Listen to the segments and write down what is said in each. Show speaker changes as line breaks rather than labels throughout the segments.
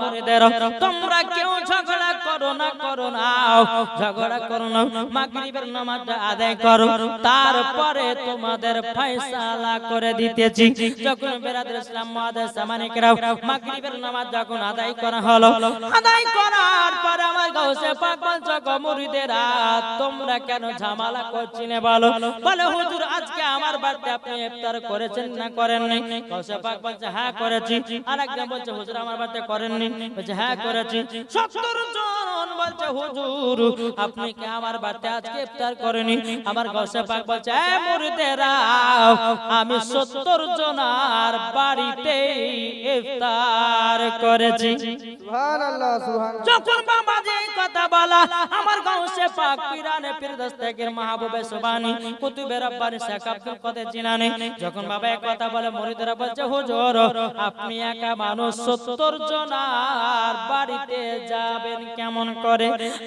মুরিদের তোমরা কেউ ঝগড়া করো না করো না। ঝগড়া করো না, মাগরিবের আদায় করো। তারপরে তোমাদের ফয়সালা করে দিতেছি। যখন বেরাদের ইসলাম মাগরিবের নামাজ যখন আদায় করা হলো, আদায় করার পরে আমার গাউসে পাক তোমরা কেন বলো? বলে, হুজুর, আজকে আমার বাড়িতে আপনি ইফতার করেছেন না করেননি? গাউসে পাক হ্যাঁ করেছি। আর একজন বলছে, হুজুর, আমার বাড়িতে করেননি? বলছে হ্যাঁ করেছি। 70 জন বলছে হুজুর আপনি কি আমার বাড়িতে আজকে ইফতার করেনি আমার গসে পাক বলছে এ মুরিদেরা আমি 70 জনার বাড়িতে ইফতার করেছি।
সুবহানাল্লাহ সুবহানাল্লাহ।
যখন কথা বলা, আমার গাউসে পাক পিরানে পীর দস্তগীর মাহবুবে সুবানি কুতুবে রব্বানি শেখ আব্দুল কাদের জিলানী, যখন বাবা এই কথা বলে, মুরিদরা বলছে, হুজুর, আপনি একা মানুষ 70 জনার বাড়িতে যাবেন কেমন করে?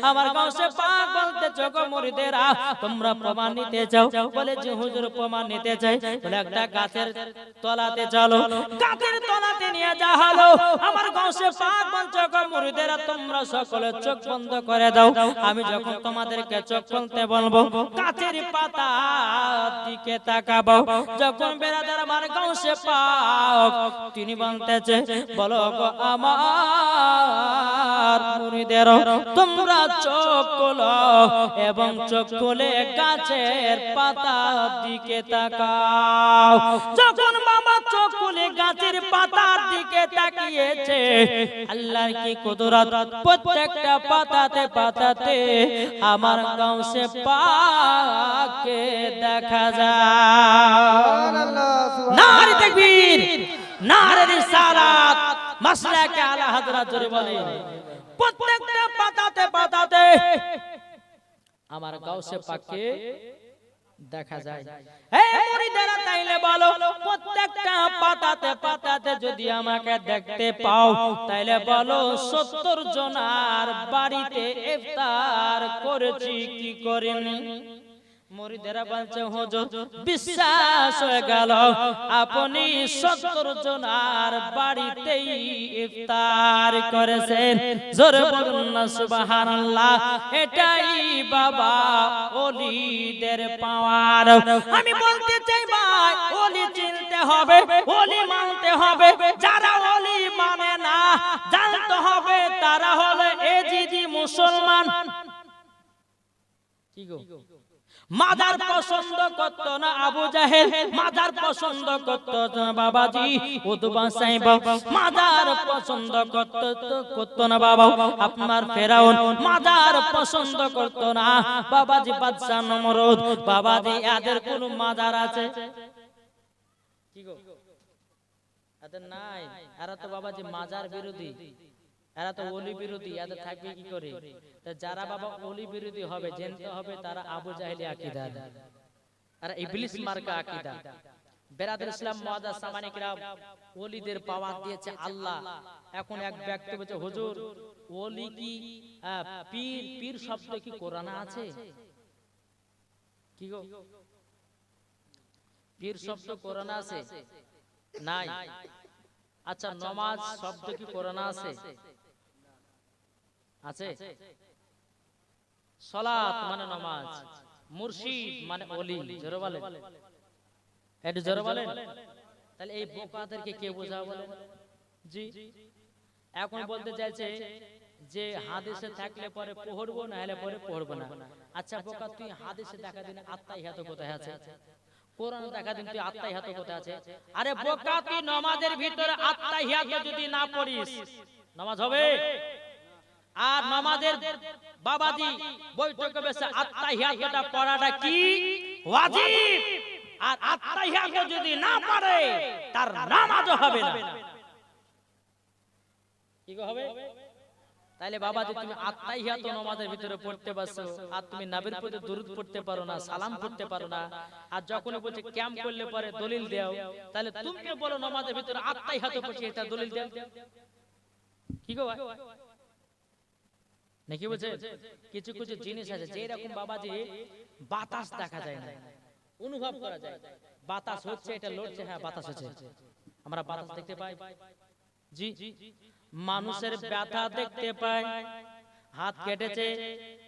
আমার গাউসে পাক বলতে চোখো মুরিদেরা, তোমরা প্রমাণ নিতে চাও? বলে যে হুজুর, প্রমাণ নিতে চাই। বলে, একটা গাছের তলাতে চলো। গাছের তলাতে নিয়ে যা হলো। আমার গাউসে পাক বলছে, গো মুরিদেরা, তোমরা সকলে চোখ বন্ধ করে দাও। আমি যখন তোমাদেরকে চোখ খুলতে বলব গাছের পাতা দিকে তাকাবো। যখন বেরাদার আমার গাউসে পাক, তিনি বলতেছে, বলো গো আমার মুরিদের তোমরা চোখ খোলো এবং চোখ খুলে গাছের পাতা দিকে তাকাও। যখন বাবা চোখ খুলে গাছের পাতার দিকে তাকিয়েছে আল্লাহর কি কুদরত? প্রত্যেকটা পাতাতে পাতাতে আমার গাউসে পাকে দেখা যায়।
সুবহানাল্লাহ
তাকবীর, নারে রিসালাত, মাসলাকে আলা হযরত জোরে বলেন প্রত্যেকটা পাতাতে পাতাতে আমার গাউসে পাককে দেখা যায়। এই মুরিদেরা তাইলে বলো, প্রত্যেকটা পাতাতে পাতাতে যদি আমাকে দেখতে পাও, তাইলে বলো 70 জনার বাড়িতে ইফতার করেছি, কি করিনি? আপনি সত্তর করেছেন। এটাই বাবা ওলিদের পাওয়ার। আমি বলতে হবে ওলি মানতে হবে। যারা ওলি মানে না, জানতে হবে তারা হলো এজিদি মুসলমান। কি গো? মাদার পছন্দ করত না আবু জাহেল, মাদার পছন্দ করত না বাবাজি উদবা সাহেব। মাদার পছন্দ করত করত না বাবা, আপনার ফেরাউন। মাদার পছন্দ করত না, বাবাজি বাদশা নমরুদ। বাবাজি, এদের কোন মাদার আছে? কি গো? এদের নাই। এরা তো বাবাজি মাজার বিরোধী। এরা তো ওলি বিরোধী। এদের থাকবে কি করে? তা যারা বাবা ওলি বিরোধী হবে জানতে হবে তারা আবু জাহেলি আকীদা। আর ইবলিস মার্কা আকীদা। বেরাদুল ইসলাম মুআদ্দাস সামানিকরা ওলিদের পাওয়ার দিয়েছে আল্লাহ। এখন এক ব্যক্তি বলছে হুজুর ওলি কি পীর পীর শব্দ কি কোরআনে আছে? কি গো? পীর শব্দ কোরআনে আছে? নাই। আচ্ছা নমাজ শব্দ কি কোরআনে আছে? আছে? সলাত মানে নমাজ। মুর্শিদ মানে ওলি জোরে বলেন। একটু জোরে বলেন। তাহলে এই বোকাদেরকে কে বলেন? জি। এখন বলতে চাইছে যে হাদিসে থাকলে পরে পড়ব না হলে পরে পড়ব না। আচ্ছা বোকা তুই হাদিসে দেখা দিন আত্মাই হাত কোথায় আছে। কোরআন দেখা দিন তুই আত্মাই কোথায় আছে। আরে বোকা তুই নামাজের ভিতরে আত্মাই যদি না পড়িস নামাজ হবে? আর নামাজের বাবাজি বৈঠকে বসে আত্মাহিয়াতটা পড়াটা কি? ওয়াজিব! আর আত্মাহিয়াত যদি না পারে তার নামাজও হবে না। কি হবে? তাইলে বাবা যে তুমি আত্মাহিয়াত নামাজের ভিতরে পড়তে পারছ আর তুমি নবীর প্রতি দরুদ পড়তে পারো না সালাম পড়তে পারো না। আর যখন বলছে ক্যাম্প করলে পরে দলিল দাও তাহলে তুমি বলো নামাজের ভিতরে আত্মাহিয়াত পড়ছি এটা দলিল দাও? কি গো নাকি বলছে কিছু কিছু জিনিস আছে যে রকম বাবাজি বাতাস দেখা যায় না অনুভব করা যায়। বাতাস হচ্ছে এটা লড়ছে হ্যাঁ বাতাস হচ্ছে। আমরা বাতাস দেখতে পাই। জি। মানুষের ব্যথা দেখতে পায়। হাত কেটেছে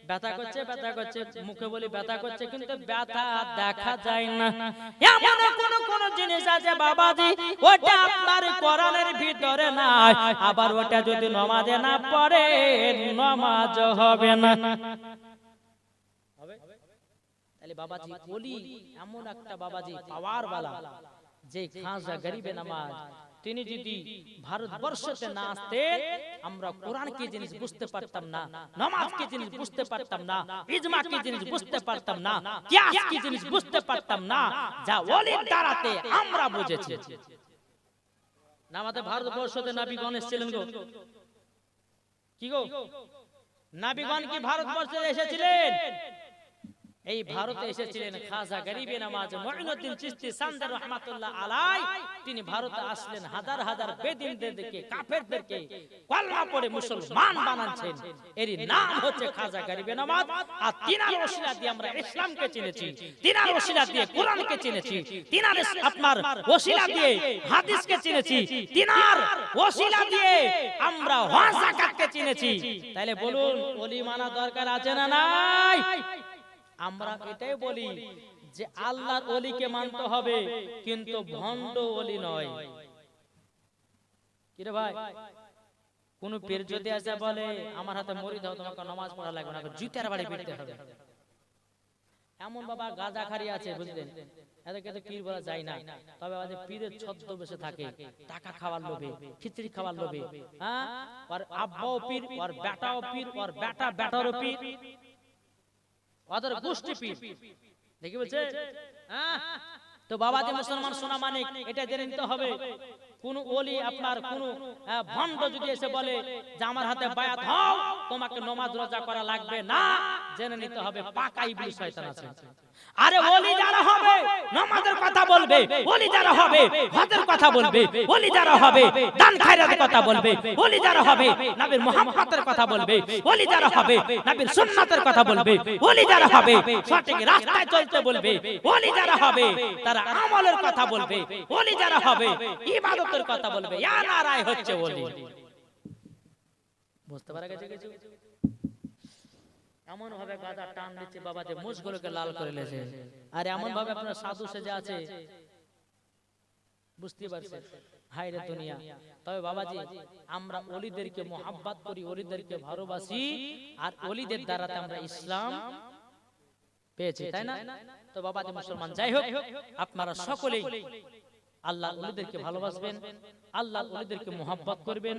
ব্যথা করছে ব্যথা করছে মুখে বলি ব্যথা করছে কিন্তু ব্যথা দেখা যায় না। এমন কোন কোন জিনিস আছে বাবাজি ওটা আপনার কোরআনের ভিতরে নাই। আবার ওটা যদি নমাজে না পড়ে নমাজ হবে না। তাহলে বাবাজি বলি এমন একটা বাবাজি পাওয়ার বালা যে খাজা গরিবে নামাজ। তিনি যদি ভারতবর্ষতে না আসতেন আমরা কোরআন কি জিনিস বুঝতে পারতাম না নামাজ কি জিনিস বুঝতে পারতাম না ইজমা কি জিনিস বুঝতে পারতাম না কিয়াস কি জিনিস বুঝতে পারতাম না যা ওলির দ্বারাতে আমরা বুঝেছি। না আমাদের ভারতবর্ষতে নাবিগণ এসেছিলেন গো। কি গো? নাবিগণ কি ভারতবর্ষে এসেছিলেন? এই ভারতে এসেছিলেন খাজা গরিবে নামাজ মঈনুদ্দিন চিশতি সান্দার রহমাতুল্লাহ আলাই। তিনি ভারতে আসলেন হাজার হাজার বেদিনদেরকে কাফেরদেরকে কলমা পড়ে মুসলমান বানাচ্ছেন। এরই নাম হচ্ছে খাজা গরিবে নামাজ। আর তিনার ওসিলা দিয়ে আমরা ইসলামকে চিনেছি। তিনার ওসিলা দিয়ে কোরআনকে চিনেছি। তিনার আপনার ওসিলা দিয়ে হাদিসকে চিনেছি। তিনার ওসিলা দিয়ে আমরা হজ যাকাতকে চিনেছি। তাহলে বলুন ওলি মানা দরকার আছে না নাই? আমরা এটাই বলি যে আল্লাহর অলিকে মানতে হবে কিন্তু ভণ্ড অলি নয়। কিরে ভাই কোন পীর যদি আসে বলে আমার হাতে মরি দাও তোমাকে নামাজ পড়া লাগবে না জুতার বাড়ি পিটতে হবে। এমন বাবা গাঁজা খারি আছে বুঝলেন? এদেরকে তো পীর বলা যায় না। তবে আমাদের পীরের ছদ্মবেশে থাকে টাকা খাওয়ার লোভে খিচড়ি খাওয়ার লোভে। হ্যাঁ? ওর আব্বাও পীর ওর বেটাও পীর ওর বেটা বেটারও পীর। ওদের গোষ্ঠী পীর দেখি বলছে হ্যাঁ? তো বাবা যে মুসলমান সোনা মানিক এটা জেনে নিতে হবে। কোন ওলি আপনার কোন আহ, ভণ্ড যদি এসে বলে যে আমার হাতে বায়াত হও তোমাকে নমাজ রোজা করা লাগবে না। জেনে নিতে হবে পাকা ইবলিস শয়তান আছে। আরে ওলি যারা হবে নামাজের কথা বলবে ওলি যারা হবে হজের কথা বলবে ওলি যারা হবে দান খায়রাতের কথা বলবে ওলি যারা হবে নবীর মুহাম্মদের কথা বলবে ওলি যারা হবে নবীর সুন্নাতের কথা বলবে ওলি যারা হবে সঠিক রাস্তায় চলতে বলবে ওলি যারা হবে তারা আমলের কথা বলবে ওলি যারা হবে ইবাদতের কথা বলবে। ইয়া নারায় হচ্ছে বুঝতে পারা গেছে কিছু? এমন ভাবে গাদা টান দিচ্ছে বাবা যে মুখগুলোকে লাল করে লেছে। আর এমন ভাবে আপনার সাধু সেজে আছে। বুঝতে পারছেন। দুনিয়া। তবে বাবাজি আমরা অলিদেরকে মোহাব্বত করি অলিদেরকে ভালোবাসি। আর অলিদের দ্বারাতে আমরা ইসলাম পেয়েছি তাই না? তো বাবাজি মুসলমান। যাই হোক আপনারা সকলেই আল্লাহ অলিদেরকে ভালোবাসবেন আল্লাহ অলিদেরকে মোহাব্বত করবেন।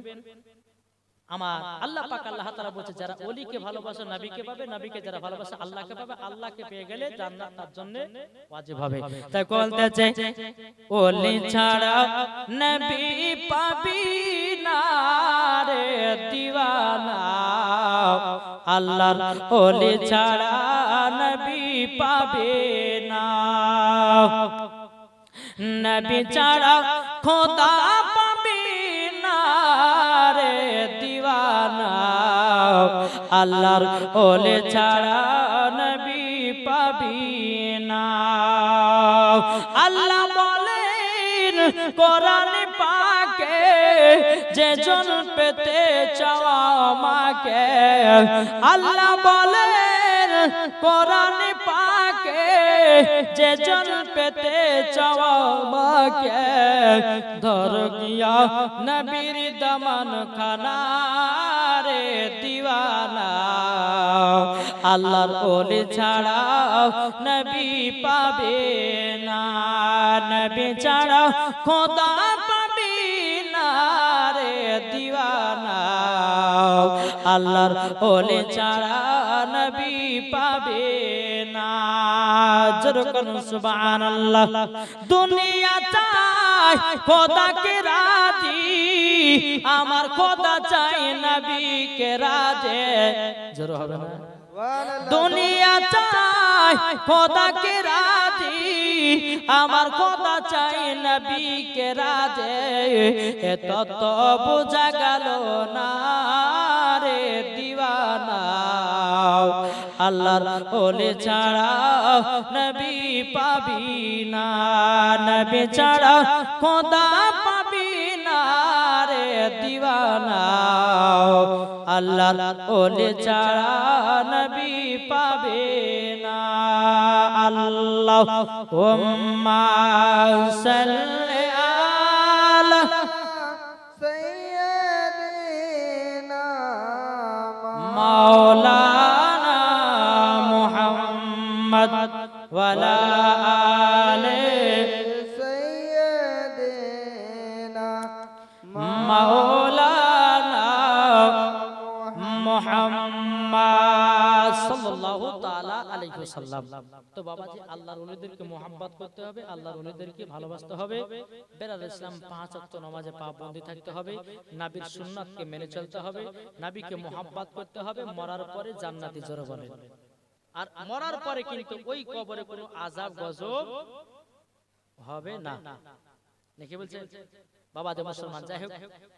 আমার আল্লাহ পাক আল্লাহ তাআলা বলছে যারা ওলিকে ভালোবাসে নবীকে পাবে নবীকে যারা ভালোবাসে আল্লাহকে পাবে আল্লাহকে পেয়ে গেলে জান্নাত তার জন্য ওয়াজিব হবে। তাই বলতেছে ওলি ছাড়া নবী পাবি না রে দিওয়ানা। আল্লাহর ওলি ছাড়া নবী পাবে না। নবী ছাড়া খোদা পাবি না রে দিওয়ানা। আল্লাহর ওলে ছাড়া নবী পাবি না। আল্লাহ বলেন, কোরআন পাকে যে জন পেতে চাওয়া আমাকে। আল্লাহ বলেন, কোরআন যে জন পেতে চাওয়া আমাকে, ধর গিয়া নবীর দমন খানা রে দিওয়ানা। আল্লাহর ওলি ছাড়া নবী পাবে না, নবী ছাড়া খোদা পাবি না রে দিওয়ানা। আল্লাহর ওলি ছাড়া নবী পাবে না। সুবহানাল্লাহ। দুনিয়া চাই খোদাকে রাজি। আমার খোদা চাই, নবীকে রাজে। জোর হবে না? দুনিয়া চাই খোদাকে রাজি। আমার খোদা চাই, নবীকে রাজে। এ তত বোঝা গেল না। আল্লাহর ওলে ছাড়া নবি পাবি না নবী ছাড়া খোদা পাবি না রে দিওয়ানা। আল্লাহর ওলে ছাড়া নবি পাবে না। আল্লাহ ওম্মা সাল্লি আলা সাইয়্যিদিনা মাওলানা তো বাবাজি, আল্লাহর ওলিদেরকে মোহাম্মত করতে হবে, আল্লাহর ওলিদেরকে ভালোবাসতে হবে। বেরাদ ইসলাম পাঁচ ওয়াক্ত নামাজে পাবন্দি থাকতে হবে। নবীর সুন্নাতকে মেনে চলতে হবে। নবীকে মোহাম্মত করতে হবে, মরার পরে জান্নাতি জোরে বলে আর মরার পরে কিন্তু ওই কবরে কোনো আযাব, গজব হবে না। নাকি বলছেন বাবাজি মুসলমান, যাই হোক,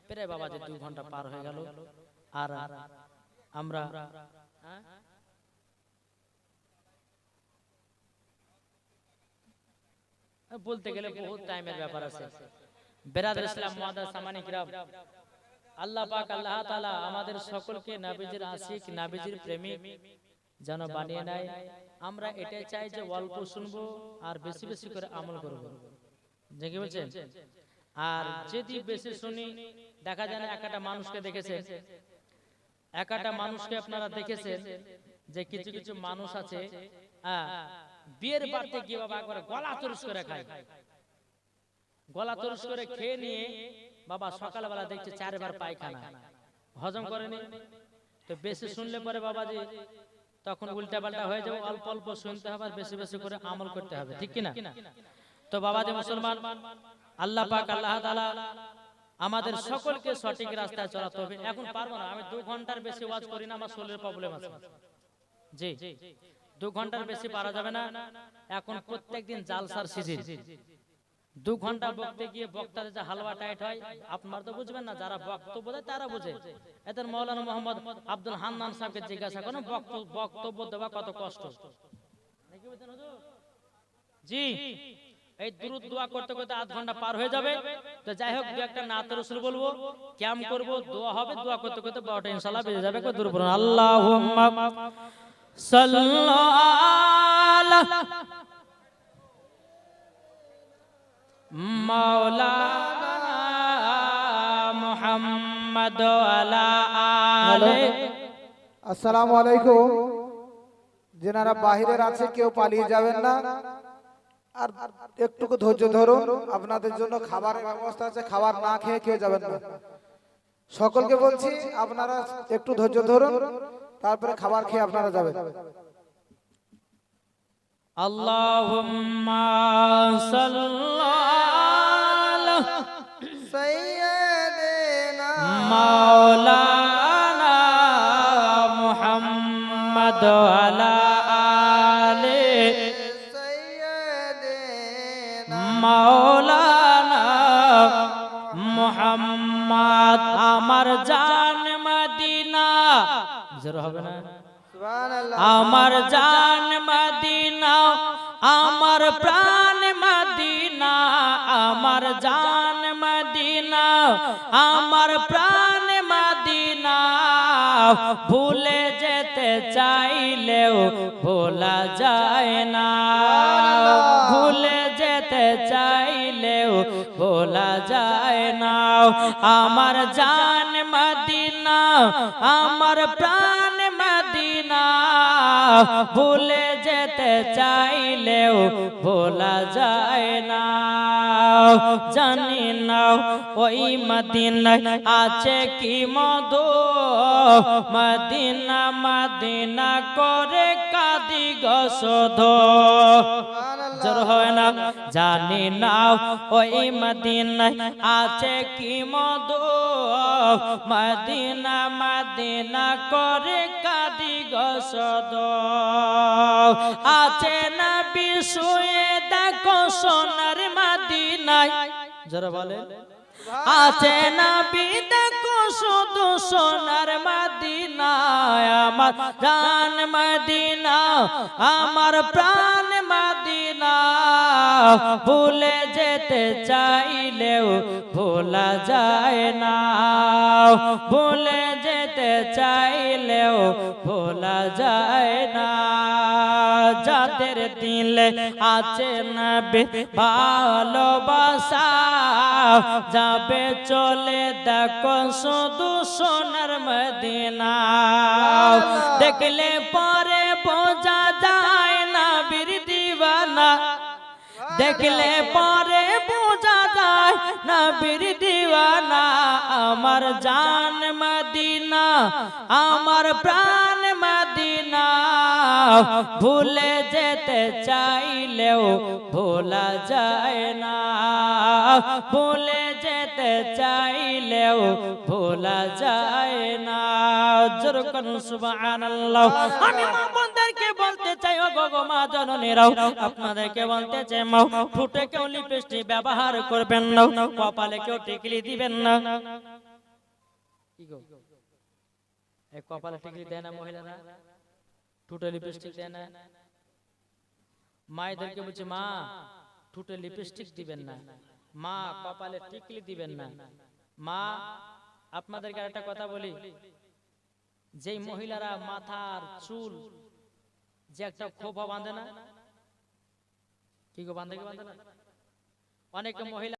প্রায় বাবাজি দুই ঘণ্টা পার হয়ে গেল। আর আমরা বলতে গেলে বহুত টাইমের ব্যাপার আছে বেরাদ ইসলাম মুআদ্দাস সামানি কিরাম আল্লাহ পাক আল্লাহ তাআলা আমাদের সকলকে নবীজির আশিক নবীজির প্রেমিক যেন বানিয়ে নেয় আমরা এটাই চাই যে অল্প শুনব আর বেশি বেশি করে আমল করব কি বলছেন আর যদি বেশি শুনি দেখা যায় না একটা মানুষকে দেখেছেন একটা মানুষকে আপনারা দেখেছেন যে কিছু কিছু মানুষ আছে হ্যাঁ, বিয়ের বাড়িতে গিয়ে বাবা একবার গলা তরুস করে খায়। গলা তরুস করে খেয়ে নিয়ে বাবা সকালবেলা দেখছে চারবার পায়খানা। হজম করেনি। তো বেশি শুনলে পরে বাবাজি তখন উল্টা পাল্টা হয়ে যাবে অল্প অল্প শুনতে হবে আর বেশি বেশি করে আমল করতে হবে ঠিক কিনা? তো বাবাজি মুসলমান আল্লাহ পাক আল্লাহ তাআলা আমাদের সকলকে সঠিক রাস্তায় চলাতে হবে এখন পারব না আমি দু ঘণ্টার বেশি ওয়াজ করি না আমার শরীরের প্রবলেম আছে। জি। দু ঘণ্টার বেশি পারা যাবে না। এখন প্রত্যেকদিন জালসার সিজন। দু ঘণ্টা বকতে গিয়ে বক্তাদের যে হালুয়া টাইট হয় আপনার তো বুঝবেন না যারা বক্তব্য দেয় তারা বুঝে। এদের মৌলানা মোহাম্মদ আব্দুল হান্নান সাহেবকে জিজ্ঞাসা করেন বক্তব্য দেওয়া কত কষ্ট? জি এই দুরুদ দোয়া করতে করতে আধ ঘণ্টা পার হয়ে যাবে। তো যাই হোক দু একটা নাত রসুল বলব ক্যাম্প করব দোয়া হবে দোয়া করতে করতে বারোটা ইনশাল্লাহ বেজে যাবে দূর বলুন আল্লাহুম্মা
আসসালামু আলাইকুম। যেনারা বাহিরের আছে কেউ পালিয়ে যাবেন না। আর একটুকু ধৈর্য ধরুন আপনাদের জন্য খাবারের ব্যবস্থা আছে খাবার না খেয়ে কেউ যাবেন না। সকলকে বলছি আপনারা একটু ধৈর্য ধরুন। তারপরে খাবার খেয়ে আপনারা যাবেন।
আল্লাহুম্মা সাল্লাল্লাহু
সৈয়দেনা
মাওলানা মুহাম্মদ আলা আলে
সৈয়দেনা
মাওলানা চাইলেও ভোলা যায় না। আমার জান মদিনা, আমার প্রাণ মদিনা। ভুলে যেতে চাইলেও ভোলা যায় না। জানি না ওই মদিনায় আছে কি মধু। মদিনা মদিনা করে কাদি গসধ জানি না, ওই মদিনায় আছে কি মধু? মদিনা মদিনা করে কাদি গসদ আছে না বিশুয়ে দেখো সোনার মদিনায়। জোর বলে আছে না দেখো শুধু সোনার মদিনায়। আমার জান মদিনা, আমার প্রাণ মদিনা। মদিনা ভুলে যেতে চাইলেও ভোলা যায় না। ভুলে যেতে চাইলেও ভোলা যায় না। যাদের দিলে আছে নবে ভালোবাসা যাবে চলে দেখো শুধু সোনার মদিনা। দেখলে পরে বোঝা যায় দেখলে পরে বোঝা যায় না বীর দিওয়ানা আমার জান মদিনা, আমার প্রাণ মদিনা। ভুলে যেতে চাইলেও ভোলা যায় না। ভুলে যেতে চাইলেও ভোলা যায় না। জোর করুন বোনদেরকে বলতে চাই গো মা জননীরাও, আপনাদেরকে বলতে চাই কেউ লিপস্টিক ব্যবহার করবেন না, কপালে কেউ টিকলি দিবেন না। কপালে টিকলি দেয় না মহিলারা? লিপস্টিক দেয় না? মায়েদেরকে বলছে, মা, ঠুটে লিপস্টিক দিবেন না। মা, কপালে টিকলি দিবেন না। মা, আপনাদেরকে একটা কথা বলি। যেই মহিলারা মাথার চুল যে একটা খোপা বাঁধে না। কি গো বাঁধে বাঁধে না? অনেক মহিলা